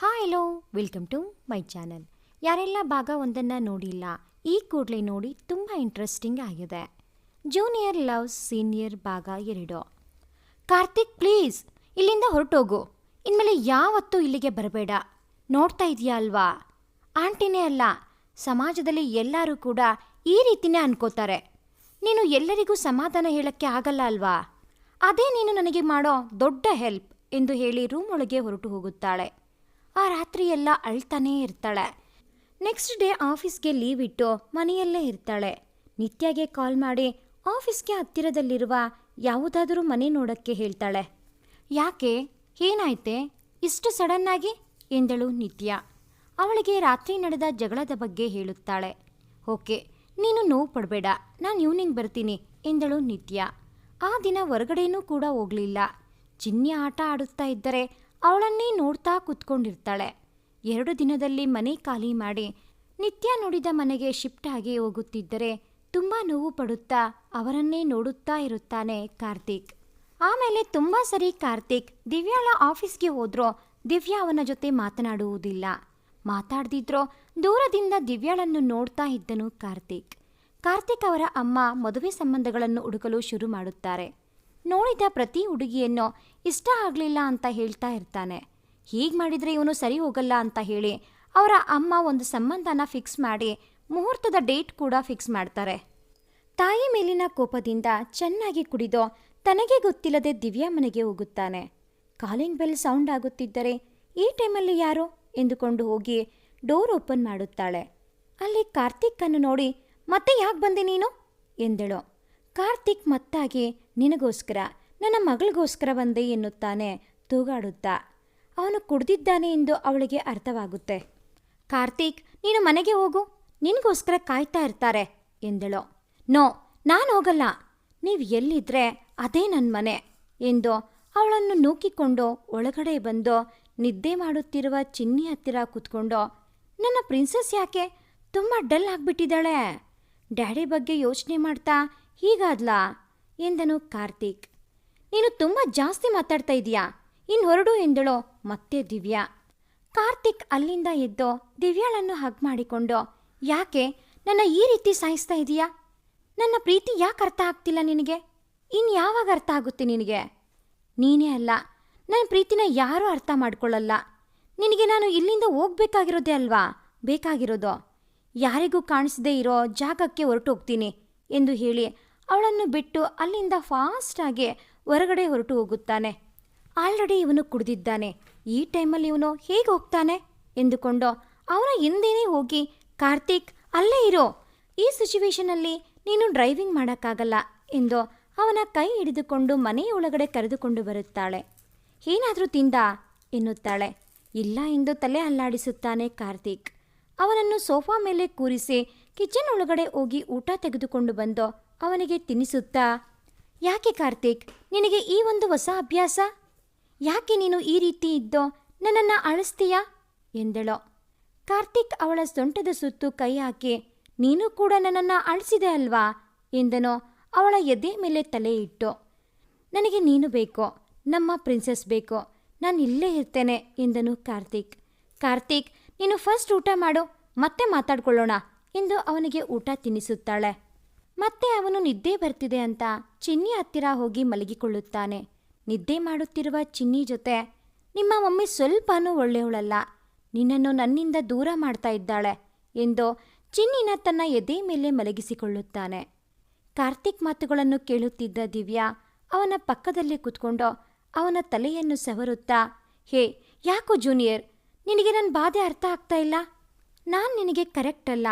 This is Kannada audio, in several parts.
Hi hello welcome to my channel ಯಾರೆಲ್ಲ ಭಾಗ ಒಂದನ್ನು ನೋಡಿಲ್ಲ, ಈ ಕೂಡಲೇ ನೋಡಿ ತುಂಬ ಇಂಟ್ರೆಸ್ಟಿಂಗ್ ಆಗಿದೆ. ಜೂನಿಯರ್ ಲವ್ಸ್ ಸೀನಿಯರ್ ಭಾಗ ಎರಡು. ಕಾರ್ತಿಕ್ ಪ್ಲೀಸ್ ಇಲ್ಲಿಂದ ಹೊರಟೋಗು. ಇನ್ಮೇಲೆ ಯಾವತ್ತೂ ಇಲ್ಲಿಗೆ ಬರಬೇಡ. ನೋಡ್ತಾ ಇದೆಯಾ ಅಲ್ವಾ? ಆಂಟಿನೇ ಅಲ್ಲ, ಸಮಾಜದಲ್ಲಿ ಎಲ್ಲರೂ ಕೂಡ ಈ ರೀತಿನೇ ಅನ್ಕೋತಾರೆ. ನೀನು ಎಲ್ಲರಿಗೂ ಸಮಾಧಾನ ಹೇಳಕ್ಕೆ ಆಗಲ್ಲ ಅಲ್ವಾ? ಅದೇ ನೀನು ನನಗೆ ಮಾಡೋ ದೊಡ್ಡ ಹೆಲ್ಪ್ ಎಂದು ಹೇಳಿ ರೂಮ್ ಒಳಗೆ ಹೊರಟು ಹೋಗುತ್ತಾಳೆ. ಆ ರಾತ್ರಿ ಎಲ್ಲ ಅಳ್ತಾನೇ ಇರ್ತಾಳೆ. ನೆಕ್ಸ್ಟ್ ಡೇ ಆಫೀಸ್ಗೆ ಲೀವ್ ಇಟ್ಟು ಮನೆಯಲ್ಲೇ ಇರ್ತಾಳೆ. ನಿತ್ಯಾಗೆ ಕಾಲ್ ಮಾಡಿ ಆಫೀಸ್ಗೆ ಹತ್ತಿರದಲ್ಲಿರುವ ಯಾವುದಾದರೂ ಮನೆ ನೋಡಕ್ಕೆ ಹೇಳ್ತಾಳೆ. ಯಾಕೆ? ಏನಾಯ್ತೆ? ಇಷ್ಟು ಸಡನ್ನಾಗಿ ಎಂದಳು ನಿತ್ಯ. ಅವಳಿಗೆ ರಾತ್ರಿ ನಡೆದ ಜಗಳದ ಬಗ್ಗೆ ಹೇಳುತ್ತಾಳೆ. ಓಕೆ, ನೀನು ನೋವು ಪಡಬೇಡ. ನಾನು ಈವ್ನಿಂಗ್ ಬರ್ತೀನಿ, ಎಂದಳು ನಿತ್ಯ. ಆ ದಿನ ಹೊರಗಡೆನೂ ಕೂಡ ಹೋಗಲಿಲ್ಲ. ಚಿನ್ನಿ ಆಟ ಆಡುತ್ತಾ ಇದ್ದರೆ ಅವಳನ್ನೇ ನೋಡ್ತಾ ಕೂತ್ಕೊಂಡಿರ್ತಾಳೆ. ಎರಡು ದಿನದಲ್ಲಿ ಮನೆ ಖಾಲಿ ಮಾಡಿ ನಿತ್ಯ ನುಡಿದ ಮನೆಗೆ ಶಿಫ್ಟ್ ಆಗಿ ಹೋಗುತ್ತಿದ್ದರೆ ತುಂಬ ನೋವು ಪಡುತ್ತಾ ಅವರನ್ನೇ ನೋಡುತ್ತಾ ಇರುತ್ತಾನೆ ಕಾರ್ತಿಕ್. ಆಮೇಲೆ ತುಂಬ ಸರಿ ಕಾರ್ತಿಕ್ ದಿವ್ಯಾಳ ಆಫೀಸ್ಗೆ ಹೋದ್ರೋ ದಿವ್ಯಾ ಅವನ ಜೊತೆ ಮಾತನಾಡುವುದಿಲ್ಲ. ಮಾತಾಡ್ದಿದ್ರೋ ದೂರದಿಂದ ದಿವ್ಯಾಳನ್ನು ನೋಡ್ತಾ ಇದ್ದನು ಕಾರ್ತಿಕ್. ಕಾರ್ತಿಕ್ ಅವರ ಅಮ್ಮ ಮದುವೆ ಸಂಬಂಧಗಳನ್ನು ಹುಡುಕಲು ಶುರು ಮಾಡುತ್ತಾರೆ. ನೋಡಿದ ಪ್ರತಿ ಹುಡುಗಿಯನ್ನು ಇಷ್ಟ ಆಗಲಿಲ್ಲ ಅಂತ ಹೇಳ್ತಾ ಇರ್ತಾನೆ. ಹೀಗೆ ಮಾಡಿದರೆ ಇವನು ಸರಿ ಹೋಗಲ್ಲ ಅಂತ ಹೇಳಿ ಅವರ ಅಮ್ಮ ಒಂದು ಸಂಬಂಧನ ಫಿಕ್ಸ್ ಮಾಡಿ ಮುಹೂರ್ತದ ಡೇಟ್ ಕೂಡ ಫಿಕ್ಸ್ ಮಾಡ್ತಾರೆ. ತಾಯಿ ಮೇಲಿನ ಕೋಪದಿಂದ ಚೆನ್ನಾಗಿ ಕುಡಿದೋ ತನಗೆ ಗೊತ್ತಿಲ್ಲದೆ ದಿವ್ಯಾ ಮನೆಗೆ ಹೋಗುತ್ತಾನೆ. ಕಾಲಿಂಗ್ ಬೆಲ್ ಸೌಂಡ್ ಆಗುತ್ತಿದ್ದರೆ ಈ ಟೈಮಲ್ಲಿ ಯಾರು? ಎಂದುಕೊಂಡು ಹೋಗಿ ಡೋರ್ ಓಪನ್ ಮಾಡುತ್ತಾಳೆ. ಅಲ್ಲಿ ಕಾರ್ತಿಕ್ ಅನ್ನು ನೋಡಿ, ಮತ್ತೆ ಯಾಕೆ ಬಂದೆ ನೀನು? ಎಂದಳು. ಕಾರ್ತಿಕ್ ಮತ್ತಾಗಿ ನಿನಗೋಸ್ಕರ, ನನ್ನ ಮಗಳಿಗೋಸ್ಕರ ಬಂದೆ ಎನ್ನುತ್ತಾನೆ ತೂಗಾಡುತ್ತಾ. ಅವನು ಕುಡ್ದಿದ್ದಾನೆ ಎಂದು ಅವಳಿಗೆ ಅರ್ಥವಾಗುತ್ತೆ. ಕಾರ್ತಿಕ್, ನೀನು ಮನೆಗೆ ಹೋಗು, ನಿನಗೋಸ್ಕರ ಕಾಯ್ತಾ ಇರ್ತಾರೆ ಎಂದಳು. ನೋ, ನಾನು ಹೋಗಲ್ಲ, ನೀವು ಎಲ್ಲಿದ್ರೆ ಅದೇ ನನ್ನ ಮನೆ ಎಂದು ಅವಳನ್ನು ನೂಕಿಕೊಂಡು ಒಳಗಡೆ ಬಂದು ನಿದ್ದೆ ಮಾಡುತ್ತಿರುವ ಚಿನ್ನಿ ಹತ್ತಿರ ಕೂತ್ಕೊಂಡು, ನನ್ನ ಪ್ರಿನ್ಸಸ್ ಯಾಕೆ ತುಂಬ ಡಲ್ ಆಗಿಬಿಟ್ಟಿದ್ದಾಳೆ? ಡ್ಯಾಡಿ ಬಗ್ಗೆ ಯೋಚನೆ ಮಾಡ್ತಾ ಹೀಗಾದ್ಲಾ? ಎಂದನು ಕಾರ್ತಿಕ್. ನೀನು ತುಂಬ ಜಾಸ್ತಿ ಮಾತಾಡ್ತಾ ಇದೀಯಾ? ಇನ್ ಹೊರಡು ಎಂದಳು ಮತ್ತೆ ದಿವ್ಯಾ. ಕಾರ್ತಿಕ್ ಅಲ್ಲಿಂದ ಎದ್ದು ದಿವ್ಯಾಳನ್ನು ಹಗ್ ಮಾಡಿಕೊಂಡು, ಯಾಕೆ? ನನ್ನ ಈ ರೀತಿ ಸಾಯಿಸ್ತಾ ಇದೀಯಾ? ನನ್ನ ಪ್ರೀತಿ ಯಾಕೆ ಅರ್ಥ ಆಗ್ತಿಲ್ಲ ನಿನಗೆ? ಇನ್ ಯಾವಾಗ ಅರ್ಥ ಆಗುತ್ತೆ ನಿನಗೆ? ನೀನೇ ಅಲ್ಲ. ನನ್ನ ಪ್ರೀತಿನ ಯಾರೂ ಅರ್ಥ ಮಾಡ್ಕೊಳ್ಳಲ್ಲ. ನಿನಗೆ ನಾನು ಇಲ್ಲಿಂದ ಹೋಗ್ಬೇಕಾಗಿರೋದೇ ಅಲ್ವಾ? ಬೇಕಾಗಿರೋದು. ಯಾರಿಗೂ ಕಾಣಿಸದೇ ಇರೋ ಜಾಗಕ್ಕೆ ಹೊರಟು ಹೋಗ್ತೀನಿ ಎಂದು ಹೇಳಿ ಅವಳನ್ನು ಬಿಟ್ಟು ಅಲ್ಲಿಂದ ಫಾಸ್ಟಾಗಿ ಹೊರಗಡೆ ಹೊರಟು ಹೋಗುತ್ತಾನೆ. ಆಲ್ರೆಡಿ ಇವನು ಕುಡಿದಿದ್ದಾನೆ. ಈ ಟೈಮಲ್ಲಿ ಇವನು ಹೇಗೆ ಹೋಗ್ತಾನೆ? ಎಂದುಕೊಂಡು ಅವನ ಹಿಂದೆನೇ ಹೋಗಿ, ಕಾರ್ತಿಕ್, ಅಲ್ಲೇ ಇರೋ. ಈ ಸಿಚುವೇಶನಲ್ಲಿ ನೀನು ಡ್ರೈವಿಂಗ್ ಮಾಡೋಕ್ಕಾಗಲ್ಲ ಎಂದು ಅವನ ಕೈ ಹಿಡಿದುಕೊಂಡು ಮನೆಯೊಳಗಡೆ ಕರೆದುಕೊಂಡು ಬರುತ್ತಾಳೆ. ಏನಾದರೂ ತಿಂದ? ಎನ್ನುತ್ತಾಳೆ. ಇಲ್ಲ ಎಂದು ತಲೆ ಅಲ್ಲಾಡಿಸುತ್ತಾನೆ ಕಾರ್ತಿಕ್. ಅವನನ್ನು ಸೋಫಾ ಮೇಲೆ ಕೂರಿಸಿ ಕಿಚನ್ ಒಳಗಡೆ ಹೋಗಿ ಊಟ ತೆಗೆದುಕೊಂಡು ಬಂದು ಅವನಿಗೆ ತಿನ್ನಿಸುತ್ತಾ ಯಾಕೆ ಕಾರ್ತಿಕ್, ನಿನಗೆ ಈ ಒಂದು ಹೊಸ ಅಭ್ಯಾಸ? ಯಾಕೆ ನೀನು ಈ ರೀತಿ ಇದ್ದೋ, ನನ್ನನ್ನು ಅಳಿಸ್ತೀಯಾ? ಎಂದಳು. ಕಾರ್ತಿಕ್ ಅವಳ ಸೊಂಟದ ಸುತ್ತು ಕೈ ಹಾಕಿ, ನೀನು ಕೂಡ ನನ್ನನ್ನು ಅಳಿಸಿದೆ ಅಲ್ವಾ? ಎಂದನು. ಅವಳ ಎದೆ ಮೇಲೆ ತಲೆ ಇಟ್ಟು, ನನಗೆ ನೀನು ಬೇಕು, ನಮ್ಮ ಪ್ರಿನ್ಸೆಸ್ ಬೇಕು, ನಾನು ಇಲ್ಲೇ ಇರ್ತೇನೆ, ಎಂದನು ಕಾರ್ತಿಕ್. ಕಾರ್ತಿಕ್, ನೀನು ಫಸ್ಟ್ ಊಟ ಮಾಡು, ಮತ್ತೆ ಮಾತಾಡ್ಕೊಳ್ಳೋಣ, ಎಂದು ಅವನಿಗೆ ಊಟ ತಿನ್ನಿಸುತ್ತಾಳೆ ಮತ್ತೆ ಅವನು ನಿದ್ದೆ ಬರ್ತಿದೆ ಅಂತ ಚಿನ್ನಿ ಹತ್ತಿರ ಹೋಗಿ ಮಲಗಿಕೊಳ್ಳುತ್ತಾನೆ. ನಿದ್ದೆ ಮಾಡುತ್ತಿರುವ ಚಿನ್ನಿ ಜೊತೆ, ನಿಮ್ಮ ಮಮ್ಮಿ ಸ್ವಲ್ಪನೂ ಒಳ್ಳೆಯವಳಲ್ಲ. ನಿನ್ನನ್ನು ನನ್ನಿಂದ ದೂರ ಮಾಡ್ತಾ ಇದ್ದಾಳೆ ಎಂದು ಚಿನ್ನಿನ ತನ್ನ ಎದೆ ಮೇಲೆ ಮಲಗಿಸಿಕೊಳ್ಳುತ್ತಾನೆ. ಕಾರ್ತಿಕ್ ಮಾತುಗಳನ್ನು ಕೇಳುತ್ತಿದ್ದ ದಿವ್ಯಾ ಅವನ ಪಕ್ಕದಲ್ಲಿ ಕೂತ್ಕೊಂಡು ಅವನ ತಲೆಯನ್ನು ಸವರುತ್ತಾ, ಹೇ, ಯಾಕೋ ಜೂನಿಯರ್? ನಿನಗೆ ನನ್ನ ಬಾಧೆ ಅರ್ಥ ಆಗ್ತಾ ಇಲ್ಲ? ನಾನು ನಿನಗೆ ಕರೆಕ್ಟ್ ಅಲ್ಲ.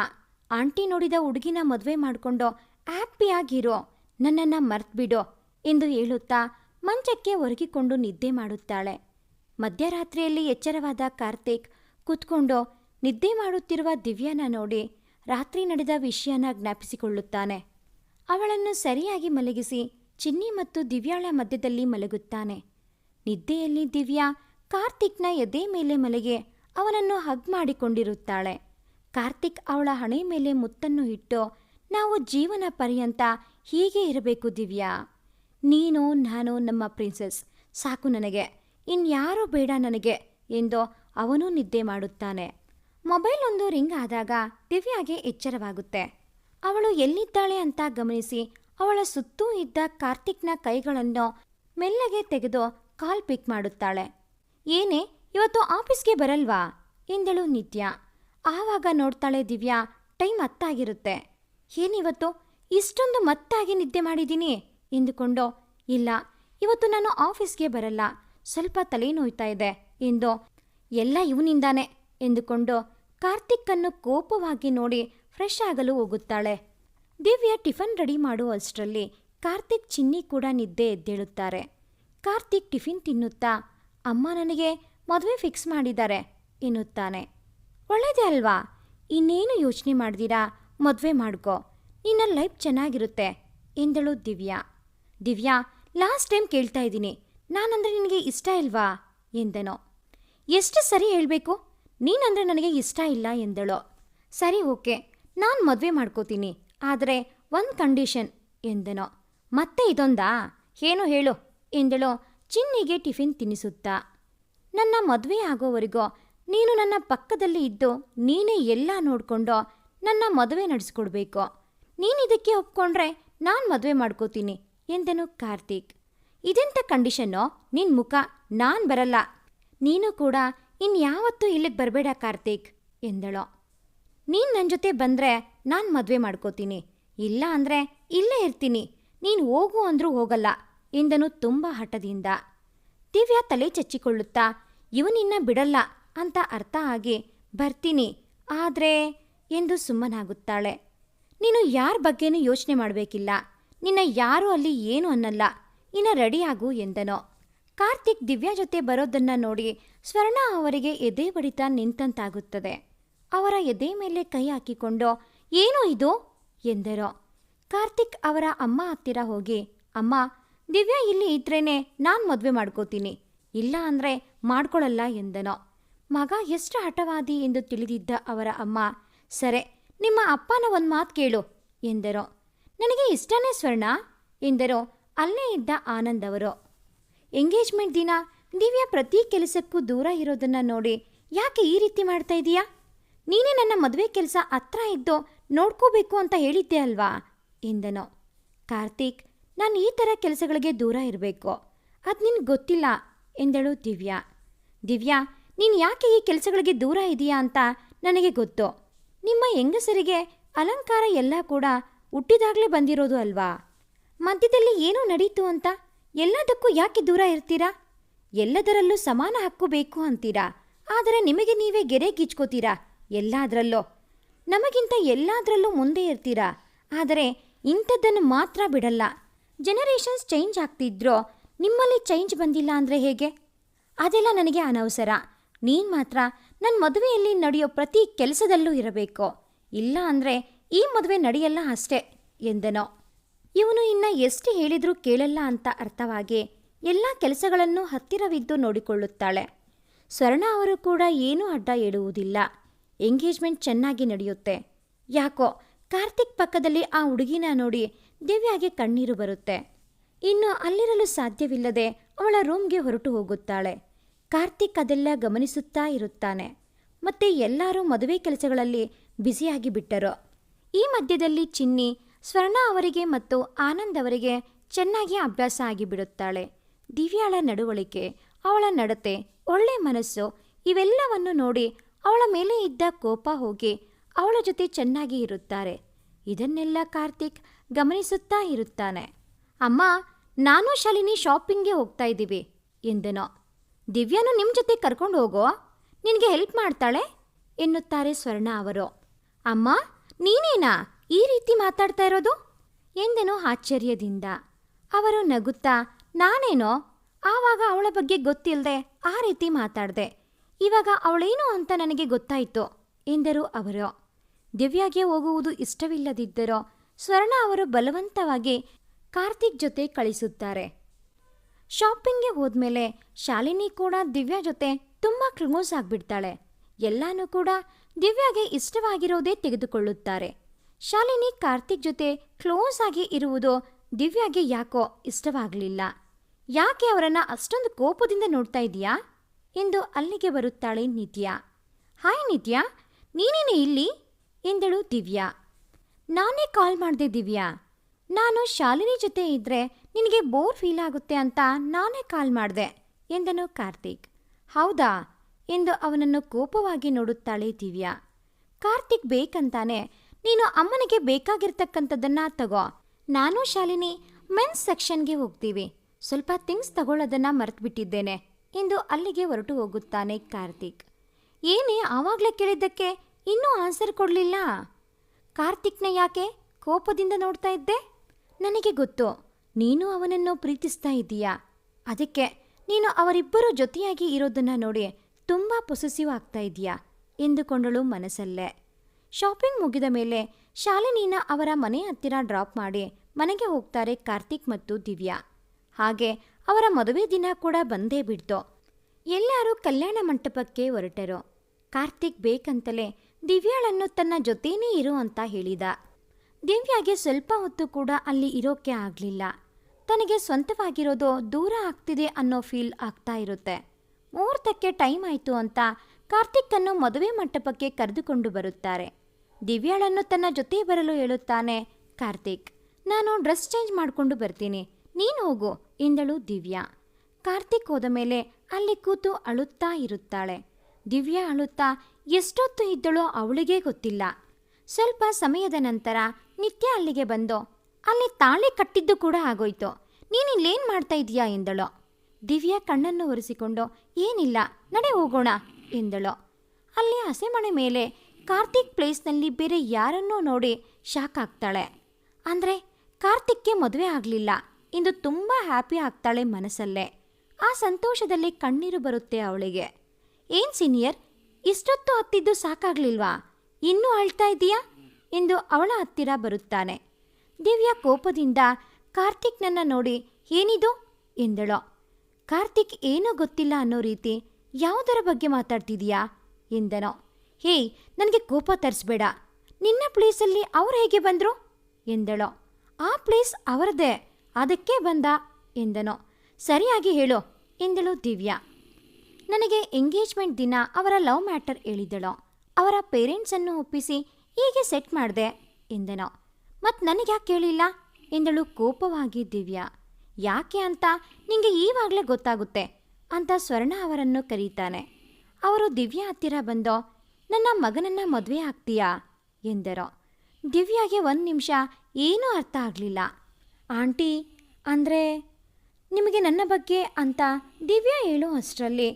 ಆಂಟಿ ನೋಡಿದ ಹುಡುಗಿನ ಮದುವೆ ಮಾಡಿಕೊಂಡು ಹ್ಯಾಪಿಯಾಗಿರೋ ನನ್ನನ್ನು ಮರ್ತ್ಬಿಡೋ ಎಂದು ಹೇಳುತ್ತಾ ಮಂಚಕ್ಕೆ ಒರಗಿಕೊಂಡು ನಿದ್ದೆ ಮಾಡುತ್ತಾಳೆ. ಮಧ್ಯರಾತ್ರಿಯಲ್ಲಿ ಎಚ್ಚರವಾದ ಕಾರ್ತಿಕ್ ಕೂತ್ಕೊಂಡು ನಿದ್ದೆ ಮಾಡುತ್ತಿರುವ ದಿವ್ಯಾನ ನೋಡಿ ರಾತ್ರಿ ನಡೆದ ವಿಷಯನ ಜ್ಞಾಪಿಸಿಕೊಳ್ಳುತ್ತಾನೆ. ಅವಳನ್ನು ಸರಿಯಾಗಿ ಮಲಗಿಸಿ ಚಿನ್ನಿ ಮತ್ತು ದಿವ್ಯಾಳ ಮಧ್ಯದಲ್ಲಿ ಮಲಗುತ್ತಾನೆ. ನಿದ್ದೆಯಲ್ಲಿ ದಿವ್ಯಾ ಕಾರ್ತಿಕ್ನ ಎದೆ ಮೇಲೆ ಮಲಗಿ ಅವನನ್ನು ಹಗ್ ಮಾಡಿಕೊಂಡಿರುತ್ತಾಳೆ. ಕಾರ್ತಿಕ್ ಅವಳ ಹಣೆ ಮೇಲೆ ಮುತ್ತನ್ನು ಇಟ್ಟು ನಾವು ಜೀವನ ಪರ್ಯಂತ ಹೀಗೆ ಇರಬೇಕು ದಿವ್ಯಾ. ನೀನು, ನಾನು, ನಮ್ಮ ಪ್ರಿನ್ಸೆಸ್. ಸಾಕು ನನಗೆ. ಇನ್ಯಾರೂ ಬೇಡ ನನಗೆ ಎಂದು ಅವನು ನಿದ್ದೆ ಮಾಡುತ್ತಾನೆ. ಮೊಬೈಲ್ ಒಂದು ರಿಂಗ್ ಆದಾಗ ದಿವ್ಯಾಗೆ ಎಚ್ಚರವಾಗುತ್ತೆ. ಅವಳು ಎಲ್ಲಿದ್ದಾಳೆ ಅಂತ ಗಮನಿಸಿ ಅವಳ ಸುತ್ತೂ ಇದ್ದ ಕಾರ್ತಿಕ್ನ ಕೈಗಳನ್ನು ಮೆಲ್ಲಗೆ ತೆಗೆದು ಕಾಲ್ ಪಿಕ್ ಮಾಡುತ್ತಾಳೆ. ಏನೇ, ಇವತ್ತು ಆಫೀಸ್ಗೆ ಬರಲ್ವಾ? ಎಂದಳು ನಿತ್ಯ. ಆವಾಗ ನೋಡ್ತಾಳೆ ದಿವ್ಯಾ, ಟೈಮ್ ಹತ್ತಾಗಿರುತ್ತೆ. ಏನಿವತ್ತು? ಇಷ್ಟೊಂದು ಮತ್ತಾಗಿ ನಿದ್ದೆ ಮಾಡಿದ್ದೀನಿ ಎಂದುಕೊಂಡು, ಇಲ್ಲ, ಇವತ್ತು ನಾನು ಆಫೀಸ್ಗೆ ಬರಲ್ಲ, ಸ್ವಲ್ಪ ತಲೆ ನೋಯ್ತಾ ಇದೆ ಎಂದು, ಎಲ್ಲ ಇವನಿಂದಾನೆ ಎಂದುಕೊಂಡು, ಕಾರ್ತಿಕ್ಕನ್ನು ಕೋಪವಾಗಿ ನೋಡಿ ಫ್ರೆಶ್ ಆಗಲು ಹೋಗುತ್ತಾಳೆ. ದಿವ್ಯ ಟಿಫನ್ ರೆಡಿ ಮಾಡುವಷ್ಟರಲ್ಲಿ ಕಾರ್ತಿಕ್ ಚಿನ್ನಿ ಕೂಡ ನಿದ್ದೆ ಎದ್ದೇಳುತ್ತಾರೆ. ಕಾರ್ತಿಕ್ ಟಿಫಿನ್ ತಿನ್ನುತ್ತಾ, ಅಮ್ಮ ನನಗೆ ಮದುವೆ ಫಿಕ್ಸ್ ಮಾಡಿದ್ದಾರೆ ಎನ್ನುತ್ತಾನೆ. ಒಳ್ಳೇದೇ ಅಲ್ವಾ? ಇನ್ನೇನು ಯೋಚನೆ ಮಾಡ್ದಿರಾ? ಮದುವೆ ಮಾಡ್ಕೋ. ನಿನ್ನ ಲೈಫ್ ಚೆನ್ನಾಗಿರುತ್ತೆ ಎಂದಳು ದಿವ್ಯಾ. ದಿವ್ಯಾ ಲಾಸ್ಟ್ ಟೈಮ್ ಕೇಳ್ತಾ ಇದ್ದೀನಿ. ನಾನಂದ್ರೆ ನಿನಗೆ ಇಷ್ಟ ಇಲ್ವಾ? ಎಂದನು. ಎಷ್ಟು ಸರಿ ಹೇಳಬೇಕು? ನೀನಂದ್ರೆ ನನಗೆ ಇಷ್ಟ ಇಲ್ಲ ಎಂದಳು. ಸರಿ, ಓಕೆ. ನಾನು ಮದುವೆ ಮಾಡ್ಕೋತೀನಿ. ಆದರೆ ಒಂದು ಕಂಡೀಷನ್ ಎಂದನು. ಮತ್ತೆ ಇದೊಂದಾ? ಏನು ಹೇಳು? ಎಂದಳು. ಚಿನ್ನಿಗೆ ಟಿಫಿನ್ ತಿನ್ನಿಸುತ್ತಾ. ನನ್ನ ಮದುವೆ ಆಗೋವರೆಗೂ ನೀನು ನನ್ನ ಪಕ್ಕದಲ್ಲಿ ಇದ್ದು ನೀನೇ ಎಲ್ಲ ನೋಡಿಕೊಂಡು ನನ್ನ ಮದುವೆ ನಡೆಸ್ಕೊಡ್ಬೇಕು. ನೀನಿದಕ್ಕೆ ಒಪ್ಕೊಂಡ್ರೆ ನಾನು ಮದುವೆ ಮಾಡ್ಕೋತೀನಿ, ಎಂದನು ಕಾರ್ತಿಕ್. ಇದೆಂಥ ಕಂಡೀಷನ್ನು? ನಿನ್ನ ಮುಖ ನಾನು ಬರಲ್ಲ. ನೀನು ಕೂಡ ಇನ್ಯಾವತ್ತೂ ಇಲ್ಲಿಗೆ ಬರಬೇಡ ಕಾರ್ತಿಕ್, ಎಂದಳು. ನೀನು ನನ್ನ ಜೊತೆ ಬಂದರೆ ನಾನು ಮದುವೆ ಮಾಡ್ಕೋತೀನಿ, ಇಲ್ಲ ಅಂದರೆ ಇಲ್ಲೇ ಇರ್ತೀನಿ, ನೀನು ಹೋಗು ಅಂದ್ರೂ ಹೋಗಲ್ಲ, ಎಂದನು ತುಂಬ ಹಠದಿಂದ. ದಿವ್ಯಾ ತಲೆ ಚಚ್ಚಿಕೊಳ್ಳುತ್ತಾ, ಇವನಿನ್ನ ಬಿಡಲ್ಲ ಅಂತ ಅರ್ಥ ಆಗಿ ಬರ್ತೀನಿ, ಆದರೆ ಎಂದು ಸುಮ್ಮನಾಗುತ್ತಾಳೆ. ನೀನು ಯಾರ ಬಗ್ಗೆನೂ ಯೋಚನೆ ಮಾಡಬೇಕಿಲ್ಲ. ನಿನ್ನ ಯಾರೂ ಅಲ್ಲಿ ಏನು ಅನ್ನಲ್ಲ. ಇನ್ನ ರೆಡಿಯಾಗು ಎಂದನು. ಕಾರ್ತಿಕ್ ದಿವ್ಯಾ ಜೊತೆ ಬರೋದನ್ನ ನೋಡಿ ಸ್ವರ್ಣ ಅವರಿಗೆ ಎದೆ ಬಡಿತ ನಿಂತಂತಾಗುತ್ತದೆ. ಅವರ ಎದೆ ಮೇಲೆ ಕೈ ಹಾಕಿಕೊಂಡು, ಏನು ಇದು? ಎಂದರು. ಕಾರ್ತಿಕ್ ಅವರ ಅಮ್ಮ ಹತ್ತಿರ ಹೋಗಿ, ಅಮ್ಮ, ದಿವ್ಯಾ ಇಲ್ಲಿ ಇದ್ರೇನೆ ನಾನು ಮದುವೆ ಮಾಡ್ಕೋತೀನಿ. ಇಲ್ಲ ಅಂದ್ರೆ ಮಾಡ್ಕೊಳ್ಳಲ್ಲ ಎಂದನು. ಮಗ ಎಷ್ಟು ಹಠವಾದಿ ಎಂದು ತಿಳಿದಿದ್ದ ಅವರ ಅಮ್ಮ ಸರೆ, ನಿಮ್ಮ ಅಪ್ಪನ ಒಂದು ಮಾತು ಕೇಳು, ಎಂದರು. ನನಗೆ ಇಷ್ಟನೇ ಸ್ವರ್ಣ, ಎಂದರು. ಅಲ್ಲೇ ಇದ್ದ ಆನಂದ್ ಅವರು. ಎಂಗೇಜ್ಮೆಂಟ್ ದಿನ, ದಿವ್ಯಾ ಪ್ರತಿ ಕೆಲಸಕ್ಕೂ ದೂರ ಇರೋದನ್ನ ನೋಡಿ ಯಾಕೆ ಈ ರೀತಿ ಮಾಡ್ತಾ ಇದೀಯಾ? ನೀನೇ ನನ್ನ ಮದುವೆ ಕೆಲಸ ಹತ್ರ ಇದ್ದು ನೋಡ್ಕೋಬೇಕು ಅಂತ ಹೇಳಿದ್ದೆ ಅಲ್ವಾ? ಎಂದನು. ಕಾರ್ತಿಕ್, ನಾನು ಈ ಥರ ಕೆಲಸಗಳಿಗೆ ದೂರ ಇರಬೇಕು. ಅದು ನಿನ್ಗೆ ಗೊತ್ತಿಲ್ಲ, ಎಂದಳು ದಿವ್ಯಾ. ದಿವ್ಯಾ, ನೀನು ಯಾಕೆ ಈ ಕೆಲಸಗಳಿಗೆ ದೂರ ಇದೆಯಾ ಅಂತ ನನಗೆ ಗೊತ್ತು. ನಿಮ್ಮ ಹೆಂಗಸರಿಗೆ ಅಲಂಕಾರ ಎಲ್ಲ ಕೂಡ ಹುಟ್ಟಿದಾಗಲೇ ಬಂದಿರೋದು ಅಲ್ವಾ? ಮಧ್ಯದಲ್ಲಿ ಏನೋ ನಡೀತು ಅಂತ ಎಲ್ಲದಕ್ಕೂ ಯಾಕೆ ದೂರ ಇರ್ತೀರಾ? ಎಲ್ಲದರಲ್ಲೂ ಸಮಾನ ಹಕ್ಕು ಬೇಕು ಅಂತೀರಾ? ಆದರೆ ನಿಮಗೆ ನೀವೇ ಗೆರೆ ಗೀಚ್ಕೋತೀರಾ ಎಲ್ಲದರಲ್ಲೋ? ನಮಗಿಂತ ಎಲ್ಲಾದ್ರಲ್ಲೂ ಮುಂದೆ ಇರ್ತೀರಾ? ಆದರೆ ಇಂಥದ್ದನ್ನು ಮಾತ್ರ ಬಿಡಲ್ಲ. ಜನರೇಷನ್ಸ್ ಚೇಂಜ್ ಆಗ್ತಿದ್ರೋ, ನಿಮ್ಮಲ್ಲಿ ಚೇಂಜ್ ಬಂದಿಲ್ಲ ಅಂದರೆ ಹೇಗೆ? ಅದೆಲ್ಲ ನನಗೆ ಅನವಸರ. ನೀನು ಮಾತ್ರ ನನ್ನ ಮದುವೆಯಲ್ಲಿ ನಡೆಯೋ ಪ್ರತಿ ಕೆಲಸದಲ್ಲೂ ಇರಬೇಕು. ಇಲ್ಲ ಅಂದರೆ ಈ ಮದುವೆ ನಡೆಯಲ್ಲ ಅಷ್ಟೇ, ಎಂದನೋ. ಇವನು ಇನ್ನ ಎಷ್ಟು ಹೇಳಿದ್ರೂ ಕೇಳಲ್ಲ ಅಂತ ಅರ್ಥವಾಗಿ ಎಲ್ಲ ಕೆಲಸಗಳನ್ನು ಹತ್ತಿರವಿದ್ದು ನೋಡಿಕೊಳ್ಳುತ್ತಾಳೆ. ಸ್ವರ್ಣ ಅವರು ಕೂಡ ಏನೂ ಅಡ್ಡ ಹೇಳುವುದಿಲ್ಲ ಎಂಗೇಜ್ಮೆಂಟ್ ಚೆನ್ನಾಗಿ ನಡೆಯುತ್ತೆ. ಯಾಕೋ, ಕಾರ್ತಿಕ್ ಪಕ್ಕದಲ್ಲಿ ಆ ಹುಡುಗಿನ ನೋಡಿ ದಿವ್ಯಾಗೆ ಕಣ್ಣೀರು ಬರುತ್ತೆ. ಇನ್ನು ಅಲ್ಲಿರಲು ಸಾಧ್ಯವಿಲ್ಲದೆ ಅವಳ ರೂಮ್ಗೆ ಹೊರಟು ಹೋಗುತ್ತಾಳೆ. ಕಾರ್ತಿಕ್ ಅದೆಲ್ಲ ಗಮನಿಸುತ್ತಾ ಇರುತ್ತಾನೆ. ಮತ್ತೆ ಎಲ್ಲರೂ ಮದುವೆ ಕೆಲಸಗಳಲ್ಲಿ ಬ್ಯುಸಿಯಾಗಿ ಬಿಟ್ಟರು. ಈ ಮಧ್ಯದಲ್ಲಿ ಚಿನ್ನಿ, ಸ್ವರ್ಣ ಅವರಿಗೆ ಮತ್ತು ಆನಂದ್ ಅವರಿಗೆ ಚೆನ್ನಾಗಿ ಅಭ್ಯಾಸ ಆಗಿಬಿಡುತ್ತಾಳೆ. ದಿವ್ಯಾಳ ನಡವಳಿಕೆ, ಅವಳ ನಡತೆ, ಒಳ್ಳೆ ಮನಸ್ಸು ಇವೆಲ್ಲವನ್ನು ನೋಡಿ ಅವಳ ಮೇಲೆ ಇದ್ದ ಕೋಪ ಹೋಗಿ ಅವಳ ಜೊತೆ ಚೆನ್ನಾಗಿ ಇರುತ್ತಾರೆ. ಇದನ್ನೆಲ್ಲ ಕಾರ್ತಿಕ್ ಗಮನಿಸುತ್ತಾ ಇರುತ್ತಾನೆ. ಅಮ್ಮ, ನಾನು ಶಾಲಿನಿ ಶಾಪಿಂಗ್ಗೆ ಹೋಗ್ತಾ ಇದ್ದೀವಿ, ಎಂದನೋ. ದಿವ್ಯಾನು ನಿಮ್ಮ ಜೊತೆ ಕರ್ಕೊಂಡು ಹೋಗೋ? ನಿನಗೆ ಹೆಲ್ಪ್ ಮಾಡ್ತಾಳೆ? ಎನ್ನುತ್ತಾರೆ ಸ್ವರ್ಣ ಅವರು. ಅಮ್ಮ, ನೀನೇನಾ ಈ ರೀತಿ ಮಾತಾಡ್ತಾ ಇರೋದು? ಎಂದೆನೋ ಆಶ್ಚರ್ಯದಿಂದ. ಅವರು ನಗುತ್ತಾ, ನಾನೇನೋ? ಆವಾಗ ಅವಳ ಬಗ್ಗೆ ಗೊತ್ತಿಲ್ಲದೆ ಆ ರೀತಿ ಮಾತಾಡ್ದೆ. ಇವಾಗ ಅವಳೇನು ಅಂತ ನನಗೆ ಗೊತ್ತಾಯಿತು, ಎಂದರು ಅವರು. ದಿವ್ಯಾಗೆ ಹೋಗುವುದು ಇಷ್ಟವಿಲ್ಲದಿದ್ದರೋ ಸ್ವರ್ಣ ಅವರು ಬಲವಂತವಾಗಿ ಕಾರ್ತಿಕ್ ಜೊತೆ ಕಳಿಸುತ್ತಾರೆ. ಶಾಪಿಂಗ್ಗೆ ಹೋದ್ಮೇಲೆ ಶಾಲಿನಿ ಕೂಡ ದಿವ್ಯಾ ಜೊತೆ ತುಂಬ ಕ್ಲೋಸ್ ಆಗಿಬಿಡ್ತಾಳೆ. ಎಲ್ಲಾನು ಕೂಡ ದಿವ್ಯಾಗೆ ಇಷ್ಟವಾಗಿರೋದೇ ತೆಗೆದುಕೊಳ್ಳುತ್ತಾರೆ. ಶಾಲಿನಿ ಕಾರ್ತಿಕ್ ಜೊತೆ ಕ್ಲೋಸ್ ಆಗಿ ಇರುವುದು ದಿವ್ಯಾಗೆ ಯಾಕೋ ಇಷ್ಟವಾಗಲಿಲ್ಲ. ಯಾಕೆ ಅವರನ್ನ ಅಷ್ಟೊಂದು ಕೋಪದಿಂದ ನೋಡ್ತಾ ಇದೀಯಾ ಎಂದು ಅಲ್ಲಿಗೆ ಬರುತ್ತಾಳೆ ನಿತ್ಯ. ಹಾಯ್ ನಿತ್ಯ, ನೀನೇನೆ ಇಲ್ಲಿ? ಎಂದಳು ದಿವ್ಯಾ. ನಾನೇ ಕಾಲ್ ಮಾಡಿದೆ ದಿವ್ಯಾ. ನಾನು ಶಾಲಿನಿ ಜೊತೆ ಇದ್ದರೆ ನಿನಗೆ ಬೋರ್ ಫೀಲ್ ಆಗುತ್ತೆ ಅಂತ ನಾನೇ ಕಾಲ್ ಮಾಡಿದೆ, ಎಂದನು ಕಾರ್ತಿಕ್. ಹೌದಾ? ಎಂದು ಅವನನ್ನು ಕೋಪವಾಗಿ ನೋಡುತ್ತಾಳೆ ದಿವ್ಯಾ ಕಾರ್ತಿಕ್ ಬೇಕಂತಾನೆ, ನೀನು ಅಮ್ಮನಿಗೆ ಬೇಕಾಗಿರ್ತಕ್ಕಂಥದ್ದನ್ನ ತಗೋ. ನಾನು ಶಾಲಿನಿ ಮೆನ್ಸ್ ಸೆಕ್ಷನ್ಗೆ ಹೋಗ್ತೀವಿ. ಸ್ವಲ್ಪ ಥಿಂಗ್ಸ್ ತಗೊಳ್ಳೋದನ್ನ ಮರೆತುಬಿಟ್ಟಿದ್ದೇನೆ, ಎಂದು ಅಲ್ಲಿಗೆ ಹೊರಟು ಹೋಗುತ್ತಾನೆ ಕಾರ್ತಿಕ್. ಏನೇ ಆವಾಗಲೇ ಕೇಳಿದ್ದಕ್ಕೆ ಇನ್ನೂ ಆನ್ಸರ್ ಕೊಡಲಿಲ್ಲ? ಕಾರ್ತಿಕ್ನ ಯಾಕೆ ಕೋಪದಿಂದ ನೋಡ್ತಾ ಇದ್ದೆ? ನನಗೆ ಗೊತ್ತು. ನೀನು ಅವನನ್ನು ಪ್ರೀತಿಸ್ತಾ ಇದ್ದೀಯಾ? ಅದಕ್ಕೆ ನೀನು ಅವರಿಬ್ಬರು ಜೊತೆಯಾಗಿ ಇರೋದನ್ನ ನೋಡಿ ತುಂಬ ಪೊಸೆಸಿವ್ ಆಗ್ತಾ ಇದೀಯಾ ಎಂದುಕೊಂಡಳು ಮನಸ್ಸಲ್ಲೇ ಶಾಪಿಂಗ್ ಮುಗಿದ ಮೇಲೆ ಶಾಲಿನಿನ ಅವರ ಮನೆ ಹತ್ತಿರ ಡ್ರಾಪ್ ಮಾಡಿ ಮನೆಗೆ ಹೋಗ್ತಾರೆ ಕಾರ್ತಿಕ್ ಮತ್ತು ದಿವ್ಯಾ. ಹಾಗೆ ಅವರ ಮದುವೆ ದಿನ ಕೂಡ ಬಂದೇ ಬಿಡ್ತು. ಎಲ್ಲರೂ ಕಲ್ಯಾಣ ಮಂಟಪಕ್ಕೆ ಹೊರಟರು. ಕಾರ್ತಿಕ್ ಬೇಕಂತಲೇ ದಿವ್ಯಾಳನ್ನು ತನ್ನ ಜೊತೇನೇ ಇರು ಅಂತ ಹೇಳಿದ. ದಿವ್ಯಾಗೆ ಸ್ವಲ್ಪ ಹೊತ್ತು ಕೂಡ ಅಲ್ಲಿ ಇರೋಕೆ ಆಗಲಿಲ್ಲ. ತನಗೆ ಸ್ವಂತವಾಗಿರೋದು ದೂರ ಆಗ್ತಿದೆ ಅನ್ನೋ ಫೀಲ್ ಆಗ್ತಾ ಇರುತ್ತೆ. ಮುಹೂರ್ತಕ್ಕೆ ಟೈಮ್ ಆಯಿತು ಅಂತ ಕಾರ್ತಿಕ್ಕನ್ನು ಮದುವೆ ಮಂಟಪಕ್ಕೆ ಕರೆದುಕೊಂಡು ಬರುತ್ತಾರೆ. ದಿವ್ಯಾಳನ್ನು ತನ್ನ ಜೊತೆ ಬರಲು ಹೇಳುತ್ತಾನೆ, ಕಾರ್ತಿಕ್, ನಾನು ಡ್ರೆಸ್ ಚೇಂಜ್ ಮಾಡಿಕೊಂಡು ಬರ್ತೀನಿ. ನೀನು ಹೋಗು ಎಂದಳು ದಿವ್ಯಾ. ಕಾರ್ತಿಕ್ ಹೋದ ಮೇಲೆ ಅಲ್ಲಿ ಕೂತು ಅಳುತ್ತಾ ಇರುತ್ತಾಳೆ. ದಿವ್ಯಾ ಅಳುತ್ತಾ, ಎಷ್ಟೊತ್ತು ಇದ್ದಳೋ ಅವಳಿಗೇ ಗೊತ್ತಿಲ್ಲ. ಸ್ವಲ್ಪ ಸಮಯದ ನಂತರ ನಿತ್ಯ ಅಲ್ಲಿಗೆ ಬಂದು ಅಲ್ಲಿ ತಾಳೆ ಕಟ್ಟಿದ್ದು ಕೂಡ ಆಗೋಯ್ತು. ನೀನಿಲ್ಲೇನ್ ಮಾಡ್ತಾ ಇದೀಯಾ ಎಂದಳು. ದಿವ್ಯಾ ಕಣ್ಣನ್ನು ಒರೆಸಿಕೊಂಡು, ಏನಿಲ್ಲ, ನಡೆ ಹೋಗೋಣ ಎಂದಳು. ಅಲ್ಲಿ ಹಸೆಮಣೆ ಮೇಲೆ ಕಾರ್ತಿಕ್ ಪ್ಲೇಸ್ನಲ್ಲಿ ಬೇರೆ ಯಾರನ್ನೋ ನೋಡಿ ಶಾಕ್ ಆಗ್ತಾಳೆ. ಅಂದರೆ ಕಾರ್ತಿಕ್ಗೆ ಮದುವೆ ಆಗಲಿಲ್ಲ, ಇಂದು ತುಂಬ ಹ್ಯಾಪಿ ಆಗ್ತಾಳೆ ಮನಸ್ಸಲ್ಲೇ. ಆ ಸಂತೋಷದಲ್ಲಿ ಕಣ್ಣೀರು ಬರುತ್ತೆ ಅವಳಿಗೆ. ಏನ್ ಸೀನಿಯರ್, ಇಷ್ಟೊತ್ತು ಹತ್ತಿದ್ದು ಸಾಕಾಗ್ಲಿಲ್ವಾ? ಇನ್ನೂ ಅಳ್ತಾ ಇದೀಯಾ? ಎಂದು ಅವಳ ಹತ್ತಿರ ಬರುತ್ತಾನೆ. ದಿವ್ಯಾ ಕೋಪದಿಂದ ಕಾರ್ತಿಕ್ನನ್ನ ನೋಡಿ ಏನಿದು? ಎಂದಳು. ಕಾರ್ತಿಕ್ ಏನೂ ಗೊತ್ತಿಲ್ಲ ಅನ್ನೋ ರೀತಿ ಯಾವುದರ ಬಗ್ಗೆ ಮಾತಾಡ್ತಿದೀಯಾ? ಎಂದನೋ. ಹೇಯ್, ನನಗೆ ಕೋಪ ತರಿಸ್ಬೇಡ. ನಿನ್ನ ಪ್ಲೇಸಲ್ಲಿ ಅವ್ರು ಹೇಗೆ ಬಂದರು? ಎಂದಳು. ಆ ಪ್ಲೇಸ್ ಅವರದೇ, ಅದಕ್ಕೆ ಬಂದ? ಎಂದನೋ. ಸರಿಯಾಗಿ ಹೇಳು, ಎಂದಳು ದಿವ್ಯಾ. ನನಗೆ ಎಂಗೇಜ್ಮೆಂಟ್ ದಿನ ಅವರ ಲವ್ ಮ್ಯಾಟರ್ ಹೇಳಿದಳು ಅವರ ಪೇರೆಂಟ್ಸನ್ನು ಒಪ್ಪಿಸಿ ಹೀಗೆ ಸೆಟ್ ಮಾಡಿದೆ, ಎಂದನೋ. ಮತ್ತು ನನಗೆ ಯಾಕೆ ಕೇಳಿಲ್ಲ? ಎಂದಳು ಕೋಪವಾಗಿ ದಿವ್ಯಾ. ಯಾಕೆ ಅಂತ ನಿಂಗೆ ಈವಾಗಲೇ ಗೊತ್ತಾಗುತ್ತೆ ಅಂತ ಸ್ವರ್ಣ ಅವರನ್ನು ಕರೀತಾನೆ. ಅವರು ದಿವ್ಯಾ ಹತ್ತಿರ ಬಂದೋ, ನನ್ನ ಮಗನನ್ನ ಮದುವೆ ಆಗ್ತೀಯಾ? ಎಂದರು. ದಿವ್ಯಾಗೆ ಒಂದು ನಿಮಿಷ ಏನೂ ಅರ್ಥ ಆಗಲಿಲ್ಲ. ಆಂಟಿ, ಅಂದರೆ ನಿಮಗೆ ನನ್ನ ಬಗ್ಗೆ ಅಂತ ದಿವ್ಯಾ ಹೇಳೋ ಅಷ್ಟರಲ್ಲಿ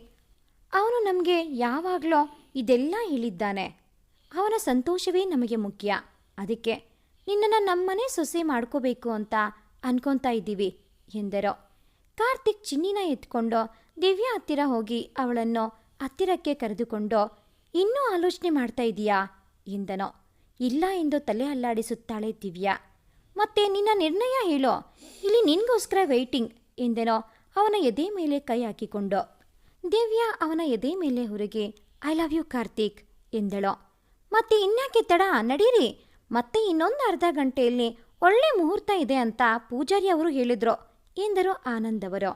ಅವನು ನಮಗೆ ಯಾವಾಗಲೋ ಇದೆಲ್ಲ ಹೇಳಿದ್ದಾನೆ. ಅವನ ಸಂತೋಷವೇ ನಮಗೆ ಮುಖ್ಯ. ಅದಕ್ಕೆ ನಿನ್ನನ್ನು ನಮ್ಮನೆ ಸೊಸೆ ಮಾಡ್ಕೋಬೇಕು ಅಂತ ಅನ್ಕೊತಾ ಇದ್ದೀವಿ, ಎಂದರು. ಕಾರ್ತಿಕ್ ಚಿನ್ನಿನ ಎತ್ಕೊಂಡು ದಿವ್ಯಾ ಹತ್ತಿರ ಹೋಗಿ ಅವಳನ್ನು ಹತ್ತಿರಕ್ಕೆ ಕರೆದುಕೊಂಡು, ಇನ್ನೂ ಆಲೋಚನೆ ಮಾಡ್ತಾ ಇದೀಯಾ? ಎಂದನೋ. ಇಲ್ಲ ಎಂದು ತಲೆ ಅಲ್ಲಾಡಿಸುತ್ತಾಳೆ ದಿವ್ಯಾ. ಮತ್ತೆ ನಿನ್ನ ನಿರ್ಣಯ ಹೇಳೋ? ಇಲ್ಲಿ ನಿನ್ಗೋಸ್ಕರ ವೆಯ್ಟಿಂಗ್ ಎಂದೆನೋ ಅವನ ಎದೆ ಮೇಲೆ ಕೈ ಹಾಕಿಕೊಂಡು. ದಿವ್ಯಾ ಅವನ ಎದೆ ಮೇಲೆ ಹೊರಗೆ ಐ ಲವ್ ಯು ಕಾರ್ತಿಕ್, ಎಂದಳು. ಮತ್ತೆ ಇನ್ಯಾಕೆ ತಡ? ನಡೀರಿ. ಮತ್ತೆ ಇನ್ನೊಂದು ಅರ್ಧ ಗಂಟೆಯಲ್ಲಿ ಒಳ್ಳೆ ಮುಹೂರ್ತ ಇದೆ ಅಂತ ಪೂಜಾರಿ ಅವರು ಹೇಳಿದ್ರು, ಎಂದರು ಆನಂದ್ ಅವರು.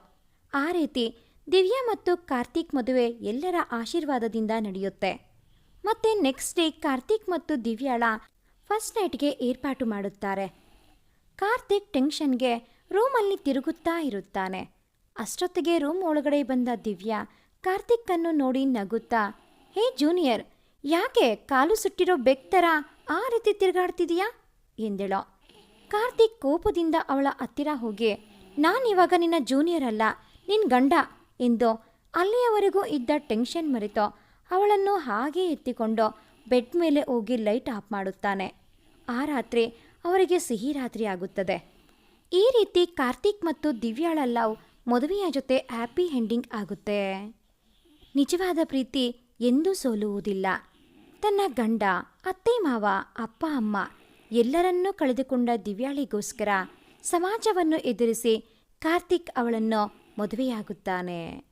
ಆ ರೀತಿ ದಿವ್ಯಾ ಮತ್ತು ಕಾರ್ತಿಕ್ ಮದುವೆ ಎಲ್ಲರ ಆಶೀರ್ವಾದದಿಂದ ನಡೆಯುತ್ತೆ. ಮತ್ತೆ ನೆಕ್ಸ್ಟ್ ಡೇ ಕಾರ್ತಿಕ್ ಮತ್ತು ದಿವ್ಯಾಳ ಫಸ್ಟ್ ನೈಟ್ಗೆ ಏರ್ಪಾಟು ಮಾಡುತ್ತಾರೆ. ಕಾರ್ತಿಕ್ ಟೆನ್ಷನ್ಗೆ ರೂಮಲ್ಲಿ ತಿರುಗುತ್ತಾ ಇರುತ್ತಾನೆ. ಅಷ್ಟೊತ್ತಿಗೆ ರೂಮ್ ಒಳಗಡೆ ಬಂದ ದಿವ್ಯಾ ಕಾರ್ತಿಕ್ಕನ್ನು ನೋಡಿ ನಗುತ್ತಾ, ಹೇ ಜೂನಿಯರ್ ಯಾಕೆ ಕಾಲು ಸುಟ್ಟಿರೋ ಬೆಕ್ತರ ಆ ರೀತಿ ತಿರುಗಾಡ್ತಿದೀಯಾ? ಎಂದಳು. ಕಾರ್ತಿಕ್ ಕೋಪದಿಂದ ಅವಳ ಹತ್ತಿರ ಹೋಗಿ ನಾನಿವಾಗ ನಿನ್ನ ಜೂನಿಯರ್ ಅಲ್ಲ ನಿನ್ನ ಗಂಡ, ಎಂದು ಅಲ್ಲಿಯವರೆಗೂ ಇದ್ದ ಟೆನ್ಷನ್ ಮರೆತು ಅವಳನ್ನು ಹಾಗೆ ಎತ್ತಿಕೊಂಡು ಬೆಡ್ ಮೇಲೆ ಹೋಗಿ ಲೈಟ್ ಆಫ್ ಮಾಡುತ್ತಾನೆ. ಆ ರಾತ್ರಿ ಅವರಿಗೆ ಸಿಹಿ ರಾತ್ರಿ ಆಗುತ್ತದೆ. ಈ ರೀತಿ ಕಾರ್ತಿಕ್ ಮತ್ತು ದಿವ್ಯಾಳ ಲವ್ ಮದುವೆಯ ಜೊತೆ ಹ್ಯಾಪಿ ಎಂಡಿಂಗ್ ಆಗುತ್ತೆ. ನಿಜವಾದ ಪ್ರೀತಿ ಎಂದೂ ಸೋಲುವುದಿಲ್ಲ. ತನ್ನ ಗಂಡ, ಅತ್ತೆ ಮಾವ, ಅಪ್ಪ, ಅಮ್ಮ ಎಲ್ಲರನ್ನೂ ಕಳೆದುಕೊಂಡ ದಿವ್ಯಾಳಿಗೋಸ್ಕರ ಸಮಾಜವನ್ನು ಎದುರಿಸಿ ಕಾರ್ತಿಕ್ ಅವಳನ್ನು ಮದುವೆಯಾಗುತ್ತಾನೆ.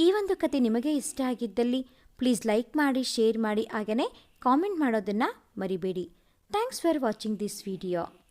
ಈ ಒಂದು ಕತೆ ನಿಮಗೆ ಇಷ್ಟ ಆಗಿದ್ದಲ್ಲಿ ಪ್ಲೀಸ್ ಲೈಕ್ ಮಾಡಿ, ಶೇರ್ ಮಾಡಿ ಹಾಗೆಯೇ ಕಾಮೆಂಟ್ ಮಾಡೋದನ್ನು ಮರಿಬೇಡಿ. Thanks for watching this video.